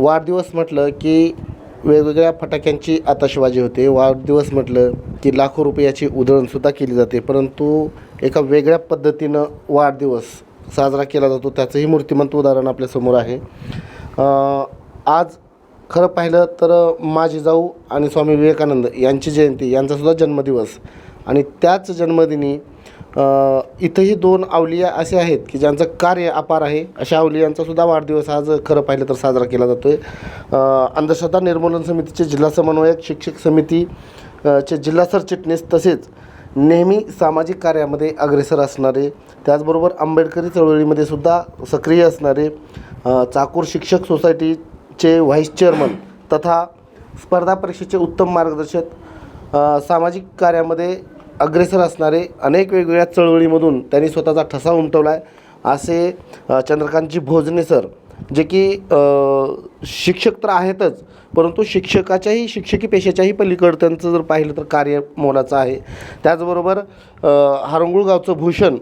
वाढदिवस म्हटलं की वेगवेगळ्या फटाक्यांची आताशबाजी होते. वाढदिवस म्हटलं की लाखो रुपयाची उधळणसुद्धा केली जाते. परंतु एका वेगळ्या पद्धतीनं वाढदिवस साजरा केला जातो. त्याचंही मूर्तिमंत उदाहरण आपल्यासमोर आहे. आज खरं पाहिलं तर माझी जाऊ आणि स्वामी विवेकानंद यांची जयंती यांचासुद्धा जन्मदिवस आणि त्याच जन्मदिनी इथंही दोन अवलिया असे आहेत की ज्यांचं कार्य अपार आहे. अशा अवलियांचासुद्धा वाढदिवस आज खरं पाहिलं तर साजरा केला जातो आहे अंधश्रद्धा निर्मूलन समितीचे जिल्हा समन्वयक शिक्षक समिती चे जिल्हा सरचिटणीस तसेच नेहमी सामाजिक कार्यामध्ये अग्रेसर असणारे त्याचबरोबर आंबेडकरी चळवळीमध्ये सुद्धा सक्रिय असणारे चाकूर शिक्षक सोसायटीचे व्हाईस चेअरमन तथा स्पर्धा परीक्षेचे उत्तम मार्गदर्शक सामाजिक कार्यामध्ये अग्रेसर असणारे अनेक वेगवेगळ्या चळवळीमधून त्यांनी स्वतःचा ठसा उमटवला आहे असे चंद्रकांतजी भोजने सर जे की शिक्षक तर आहेतच परंतु शिक्षकाच्याही शिक्षकी पेशाच्याही पलीकडं त्यांचं जर पाहिलं तर कार्य मोलाचं आहे. त्याचबरोबर हारंगुळ गावचं भूषण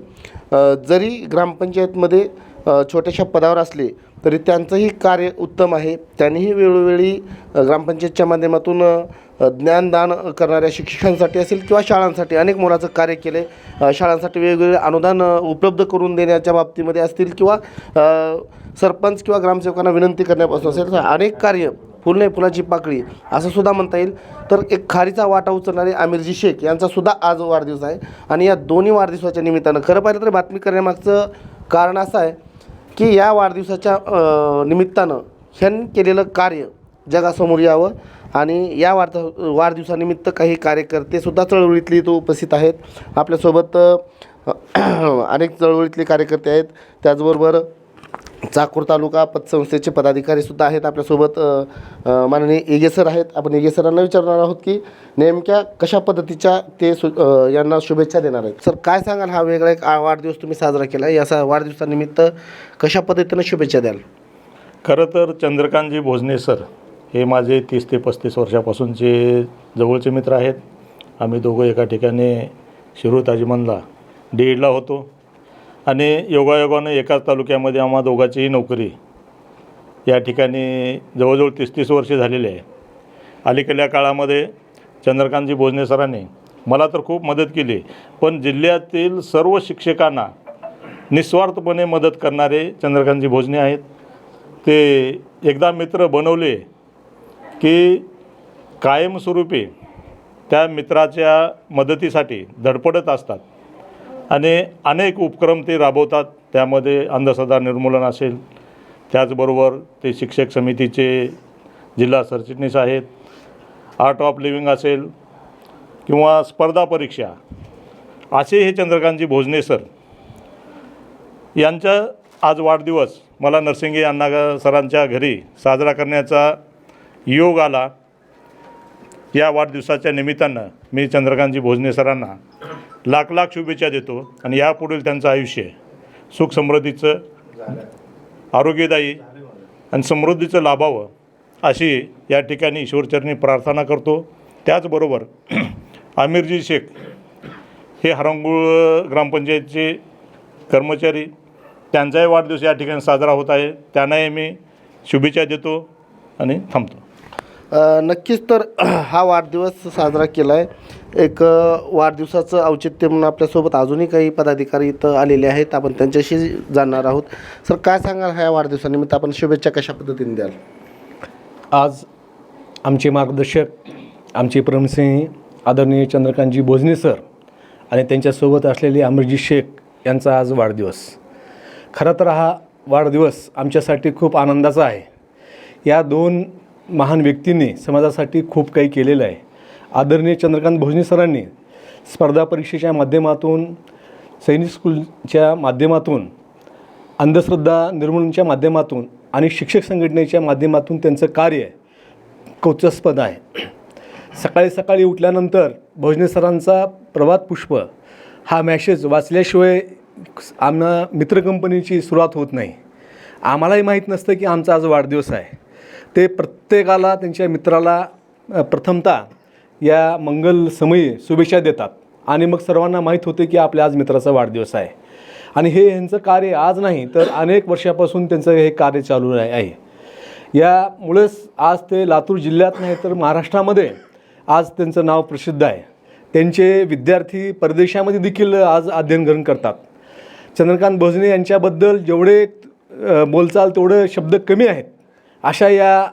जरी ग्रामपंचायतमध्ये छोट्याशा पदावर असले तरी त्यांचंही कार्य उत्तम आहे. त्यांनीही वेळोवेळी ग्रामपंचायतच्या माध्यमातून ज्ञानदान करणाऱ्या शिक्षकांसाठी असेल किंवा शाळांसाठी अनेक मोलाचं कार्य केले. शाळांसाठी वेगवेगळे अनुदान उपलब्ध करून देण्याच्या बाबतीमध्ये असतील किंवा सरपंच किंवा ग्रामसेवकांना विनंती करण्यापासून असेल तर अनेक कार्य फुल फुलाची पाकळी असं सुद्धा म्हणता येईल. तर एक खारीचा वाटा उचलणारे आमिरजी शेख यांचा सुद्धा आज वाढदिवस आहे. आणि या दोन्ही वाढदिवसाच्या निमित्तानं खरं पाहिलं तर बातमी करण्यामागचं कारण असं आहे की या वाढदिवसाच्या निमित्तानं ह्यांनी केलेलं कार्य जगासमोर यावं. आणि या वाढ वाढदिवसानिमित्त काही कार्यकर्तेसुद्धा चळवळीतले इथं उपस्थित आहेत. आपल्यासोबत अनेक चळवळीतले कार्यकर्ते आहेत. त्याचबरोबर चाकूर तालुका पतसंस्थेचे पदाधिकारीसुद्धा आहेत. आपल्यासोबत माननीय एगे सर आहेत. आपण एगे सरांना विचारणार आहोत की नेमक्या कशा पद्धतीच्या ते सु यांना शुभेच्छा देणार आहेत? सर काय सांगाल हा वेगळा एक आ- वाढदिवस तुम्ही साजरा केला आहे याचा वाढदिवसानिमित्त कशा पद्धतीनं शुभेच्छा द्याल? खरं तर चंद्रकांतजी भोजने सर हे माझे तीस ते पस्तीस वर्षापासूनचे जवळचे मित्र आहेत. आम्ही दोघं एका ठिकाणी शिरूर ताजीमनला डी एडला होतो. आणि योगायोगानं एकाच तालुक्यामध्ये आम्हा दोघांचीही नोकरी या ठिकाणी जवळजवळ तीस तीस वर्षे झालेली आहे. अलीकडल्या काळामध्ये चंद्रकांतजी भोजने सरांनी मला तर खूप मदत केली पण जिल्ह्यातील सर्व शिक्षकांना निस्वार्थपणे मदत करणारे चंद्रकांतजी भोजने आहेत. ते एकदा मित्र बनवले की कायमस्वरूपी त्या मित्राच्या मदतीसाठी धडपडत असतात. आणि अनेक उपक्रम ते राबवतात. त्यामध्ये अंधश्रद्धा निर्मूलन असेल. त्याचबरोबर ते शिक्षक समितीचे जिल्हा सरचिटणीस आहेत. आर्ट ऑफ लिव्हिंग असेल किंवा स्पर्धा परीक्षा. असे हे चंद्रकांतजी भोजने सर. यांचा आज वाढदिवस मला नरसिंगे अण्णा सरांच्या घरी साजरा करण्याचा योग आला या वाढदिवसाच्या निमित्तानं मी चंद्रकांतजी भोजने सरांना लाख लाख शुभेच्छा देतो आणि यापुढील त्यांचं आयुष्य सुख समृद्धीचं आरोग्यदायी आणि समृद्धीचं लाभावं अशी या ठिकाणी ईश्वरचरणी प्रार्थना करतो. त्याचबरोबर आमिरजी शेख हे हरंगुळ ग्रामपंचायतचे कर्मचारी त्यांचाही वाढदिवस या ठिकाणी साजरा होत आहे. त्यांनाही मी शुभेच्छा देतो आणि थांबतो. नक्कीच तर हा वाढदिवस साजरा केला आहे एक वाढदिवसाचं औचित्य म्हणून आपल्यासोबत अजूनही काही पदाधिकारी इथं आलेले आहेत. आपण त्यांच्याशी जाणणार आहोत. सर काय सांगाल ह्या वाढदिवसानिमित्त? आपण शुभेच्छा कशा पद्धतीने द्याल? आज आमचे मार्गदर्शक आमचे प्रमसिंह आदरणीय चंद्रकांतजी भोजने सर आणि त्यांच्यासोबत असलेले अमरजी शेख यांचा आज वाढदिवस. खरं तर हा वाढदिवस आमच्यासाठी खूप आनंदाचा आहे. या दोन महान व्यक्तींनी समाजासाठी खूप काही केलेलं आहे. आदरणीय चंद्रकांत भोजने सरांनी स्पर्धा परीक्षेच्या माध्यमातून सैनिक स्कूलच्या माध्यमातून अंधश्रद्धा निर्मूलनच्या माध्यमातून आणि शिक्षक संघटनेच्या माध्यमातून त्यांचं कार्य कौचस्पद आहे. सकाळी सकाळी उठल्यानंतर भोजने सरांचा प्रभात पुष्प हा मॅसेज वाचल्याशिवाय आम्हा मित्र कंपनीची सुरुवात होत नाही. आम्हालाही माहीत नसतं की आमचा आज वाढदिवस आहे. ते प्रत्येकाला त्यांच्या मित्राला प्रथमतः या मंगलसमयी शुभेच्छा देतात. आणि मग सर्वांना माहीत होते की आपल्या आज मित्राचा वाढदिवस आहे. आणि हे यांचं कार्य आज नाही तर अनेक वर्षापासून त्यांचं हे कार्य चालू आहे. यामुळेच आज ते लातूर जिल्ह्यात नाही तर महाराष्ट्रामध्ये आज त्यांचं नाव प्रसिद्ध आहे. त्यांचे विद्यार्थी परदेशामध्ये देखील आज अध्ययनग्रहण करतात. चंद्रकांत भोजने यांच्याबद्दल जेवढे बोलचाल तेवढे शब्द कमी आहेत. अशा या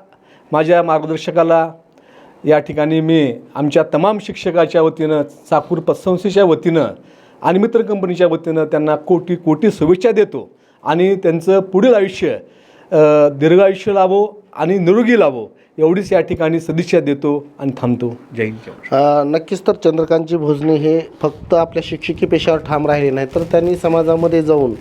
माझ्या मार्गदर्शकाला या ठिकाणी मी आमच्या तमाम शिक्षकाच्या वतीनं चाकूर पतसंस्थेच्या वतीनं आणि मित्र कंपनीच्या वतीनं त्यांना कोटी कोटी शुभेच्छा देतो आणि त्यांचं पुढील आयुष्य दीर्घ आयुष्य लाभो आणि निरोगी लाभो एवढीच या ठिकाणी सदिच्छा देतो आणि थांबतो. जय नक्कीच तर चंद्रकांतजी भोजने हे फक्त आपल्या शिक्षकी पेशावर ठाम राहिले नाही तर त्यांनी समाजामध्ये जाऊन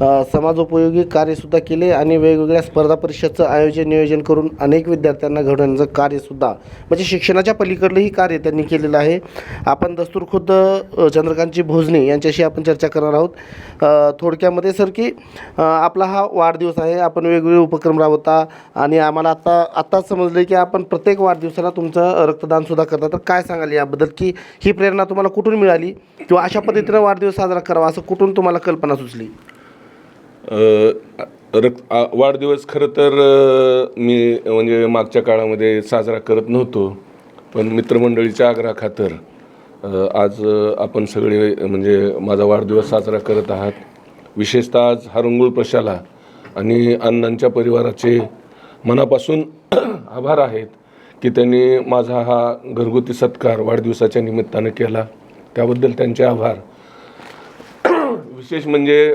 समाजोपयोगी कार्यसुद्धा केले आणि वेगवेगळ्या स्पर्धा परीक्षेचं आयोजन नियोजन करून अनेक विद्यार्थ्यांना घडवण्याचं कार्यसुद्धा म्हणजे शिक्षणाच्या पलीकडलंही कार्य त्यांनी केलेलं आहे. आपण दस्तूरखुद्द चंद्रकांतजी भोजने यांच्याशी आपण चर्चा करणार आहोत. थोडक्यामध्ये सर की आपला हा वाढदिवस आहे आपण वेगवेगळे उपक्रम राबवता आणि आम्हाला आता आत्ताच समजलं की आपण प्रत्येक वाढदिवसाला तुमचं रक्तदानसुद्धा करता. तर काय सांगाल याबद्दल? की ही प्रेरणा तुम्हाला कुठून मिळाली? किंवा अशा पद्धतीनं वाढदिवस साजरा करावा असं कुठून तुम्हाला कल्पना सुचली? रक्त वाढदिवस खरं तर मी म्हणजे मागच्या काळामध्ये साजरा करत नव्हतो पण मित्रमंडळीच्या आग्रहाखातर आज आपण सगळे म्हणजे माझा वाढदिवस साजरा करत आहात. विशेषतः आज हरंगुळ प्रशाला आणि अण्णांच्या परिवाराचे मनापासून आभार आहेत की त्यांनी माझा हा घरगुती सत्कार वाढदिवसाच्या निमित्तानं केला. त्याबद्दल त्यांचे आभार. विशेष म्हणजे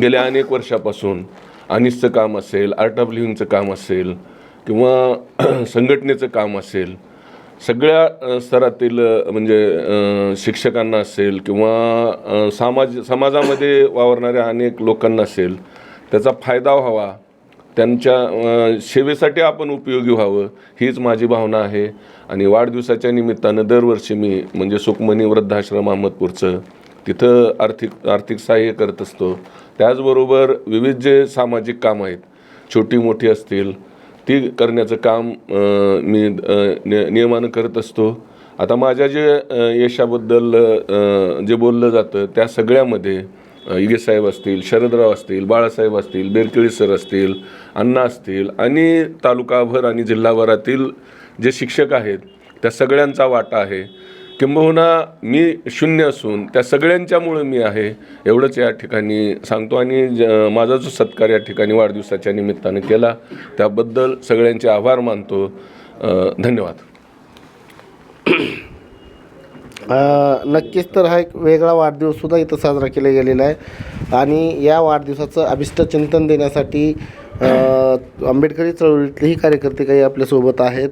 गेल्या अनेक वर्षापासून अनिसचं काम असेल आर्ट ऑफ लिव्हिंगचं काम असेल किंवा संघटनेचं काम असेल सगळ्या स्तरातील म्हणजे शिक्षकांना असेल किंवा समाज समाजामध्ये वावरणाऱ्या अनेक लोकांना असेल त्याचा फायदा व्हावा. त्यांच्या सेवेसाठी आपण उपयोगी व्हावं हीच माझी भावना आहे. आणि वाढदिवसाच्या निमित्तानं दरवर्षी मी म्हणजे सुखमणी वृद्धाश्रम अहमदपूरचं तिथं आर्थिक आर्थिक सहाय्य करत असतो. त्याचबरोबर विविध जे सामाजिक कामं आहेत छोटी मोठी असतील ती करण्याचं काम मी नियमानं करत असतो. आता माझ्या जे यशाबद्दल जे बोललं जातं त्या सगळ्यामध्ये अ, इगे साहेब असतील शरदराव असतील बाळासाहेब असतील बेरकेळी सर असतील अण्णा असतील आणि तालुकाभर आणि जिल्हाभरातील जे शिक्षक आहेत त्या सगळ्यांचा वाटा आहे. किंबहुना मी शून्य असून त्या सगळ्यांच्यामुळं मी आहे एवढंच या ठिकाणी सांगतो. आणि ज माझा जो सत्कार या ठिकाणी वाढदिवसाच्या निमित्ताने केला त्याबद्दल सगळ्यांचे आभार मानतो. धन्यवाद. नक्कीच तर हा एक वेगळा वाढदिवससुद्धा इथं साजरा केला गेलेला आहे. आणि या वाढदिवसाचं अभिष्ट चिंतन देण्यासाठी आंबेडकरी चळवळीतलेही कार्यकर्ते काही आपल्यासोबत आहेत.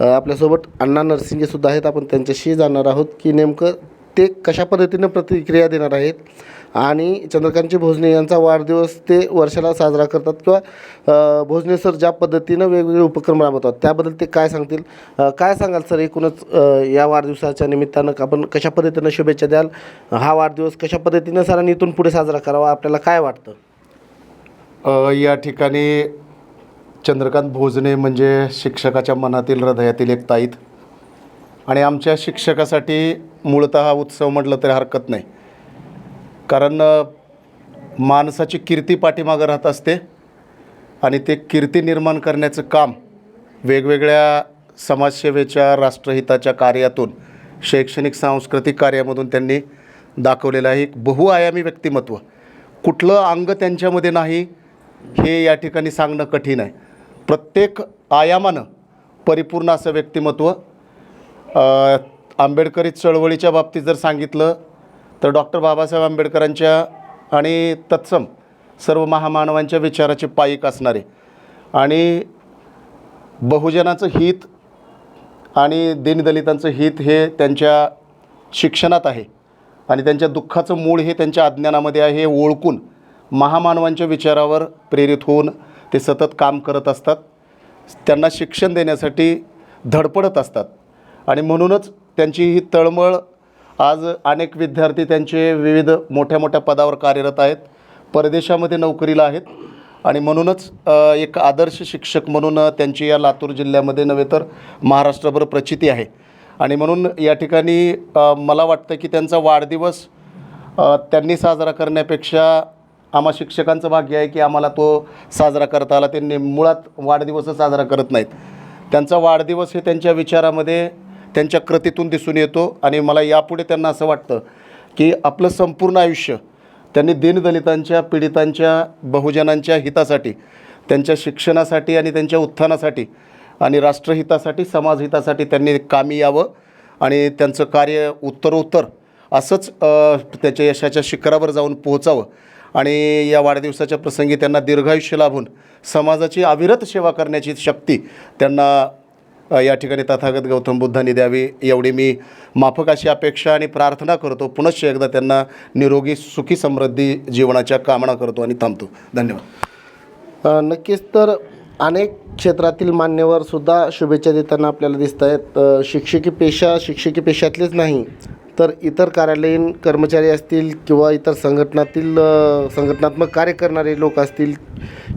आपल्यासोबत अण्णा नरसिंगेसुद्धा आहेत. आपण त्यांच्याशी जाणार आहोत की नेमकं ते कशा पद्धतीनं प्रतिक्रिया देणार आहेत आणि चंद्रकांतजी भोजने यांचा वाढदिवस ते वर्षाला साजरा करतात किंवा भोजने सर ज्या पद्धतीनं वेगवेगळे उपक्रम राबवतात त्याबद्दल ते काय सांगतील? काय सांगाल सर एकूणच या वाढदिवसाच्या निमित्तानं? आपण कशा पद्धतीनं शुभेच्छा द्याल? हा वाढदिवस कशा पद्धतीनं सरांनी इथून पुढे साजरा करावा? आपल्याला काय वाटतं? या ठिकाणी चंद्रकांत भोजने म्हणजे शिक्षकाच्या मनातील हृदयातील एक ताईत. आणि आमच्या शिक्षकासाठी मूळतः हा उत्सव म्हटलं तरी हरकत नाही. कारण माणसाची कीर्ती पाठीमागं राहत असते आणि ते कीर्ती निर्माण करण्याचं काम वेगवेगळ्या समाजसेवेच्या राष्ट्रहिताच्या कार्यातून शैक्षणिक सांस्कृतिक कार्यामधून त्यांनी दाखवलेलं आहे. एक बहुआयामी व्यक्तिमत्व. कुठलं अंग त्यांच्यामध्ये नाही हे या ठिकाणी सांगणं कठीण आहे. प्रत्येक आयामानं परिपूर्ण असं व्यक्तिमत्व आंबेडकरी चळवळीच्या बाबतीत जर सांगितलं तर डॉक्टर बाबासाहेब आंबेडकरांच्या आणि तत्सम सर्व महामानवांच्या विचाराचे पायिक असणारे. आणि बहुजनाचं हित आणि दीनदलितांचं हित हे त्यांच्या शिक्षणात आहे. आणि त्यांच्या दुःखाचं मूळ हे त्यांच्या अज्ञानामध्ये आहे हे ओळखून महामानवांच्या विचारावर प्रेरित होऊन ते सतत काम करत असतात. त्यांना शिक्षण देण्यासाठी धडपडत असतात. आणि म्हणूनच त्यांची ही तळमळ आज अनेक विद्यार्थी त्यांचे विविध मोठ्या मोठ्या पदावर कार्यरत आहेत. परदेशामध्ये नोकरीला आहेत. आणि म्हणूनच एक आदर्श शिक्षक म्हणून त्यांची या लातूर जिल्ह्यामध्ये नव्हे तर महाराष्ट्रभर प्रचिती आहे. आणि म्हणून या ठिकाणी मला वाटतं की त्यांचा वाढदिवस त्यांनी साजरा करण्यापेक्षा आम्हा शिक्षकांचं भाग्य आहे की आम्हाला तो साजरा करता आला. त्यांनी मुळात वाढदिवसच साजरा करत नाहीत. त्यांचा वाढदिवस हे त्यांच्या विचारामध्ये त्यांच्या कृतीतून दिसून येतो आणि मला यापुढे त्यांना असं वाटतं की आपलं संपूर्ण आयुष्य त्यांनी दीनदलितांच्या पीडितांच्या बहुजनांच्या हितासाठी त्यांच्या शिक्षणासाठी आणि त्यांच्या उत्थानासाठी आणि राष्ट्रहितासाठी समाजहितासाठी त्यांनी कामी यावं आणि त्यांचं कार्य उत्तरोत्तर असंच त्याच्या यशाच्या शिखरावर जाऊन पोहोचावं. आणि या वाढदिवसाच्या प्रसंगी त्यांना दीर्घायुष्य लाभून समाजाची अविरत सेवा करण्याची शक्ती त्यांना या ठिकाणी तथागत गौतम बुद्धांनी द्यावी. एवढी मी माफक अशी अपेक्षा आणि प्रार्थना करतो. पुनश्च एकदा त्यांना निरोगी सुखी समृद्धी जीवनाच्या कामना करतो आणि थांबतो. धन्यवाद. नक्कीच तर अनेक क्षेत्रातील मान्यवरसुद्धा शुभेच्छा देताना आपल्याला दिसत आहेत शिक्षकी पेशा शिक्षकी पेशातलेच नाही तर इतर कार्यालयीन कर्मचारी असतील किंवा इतर संघटनातील संघटनात्मक कार्य करणारे लोक असतील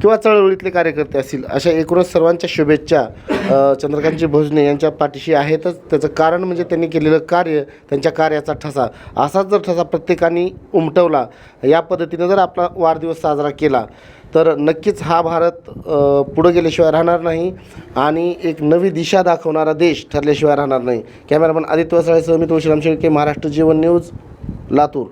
किंवा चळवळीतले कार्यकर्ते असतील अशा एकूणच सर्वांच्या शुभेच्छा चंद्रकांतजी भोजने यांच्या पाठीशी आहेतच. त्याचं कारण म्हणजे त्यांनी केलेलं कार्य त्यांच्या कार्याचा ठसा. असाच जर ठसा प्रत्येकाने उमटवला या पद्धतीनं जर आपला वाढदिवस साजरा केला तर नक्कीच हा भारत पुढं गेल्याशिवाय राहणार नाही आणि एक नवी दिशा दाखवणारा देश ठरल्याशिवाय राहणार नाही. कॅमेरामन आदित्य वसाळेसह मी तुळशीराम शेळके महाराष्ट्र जीवन न्यूज लातूर.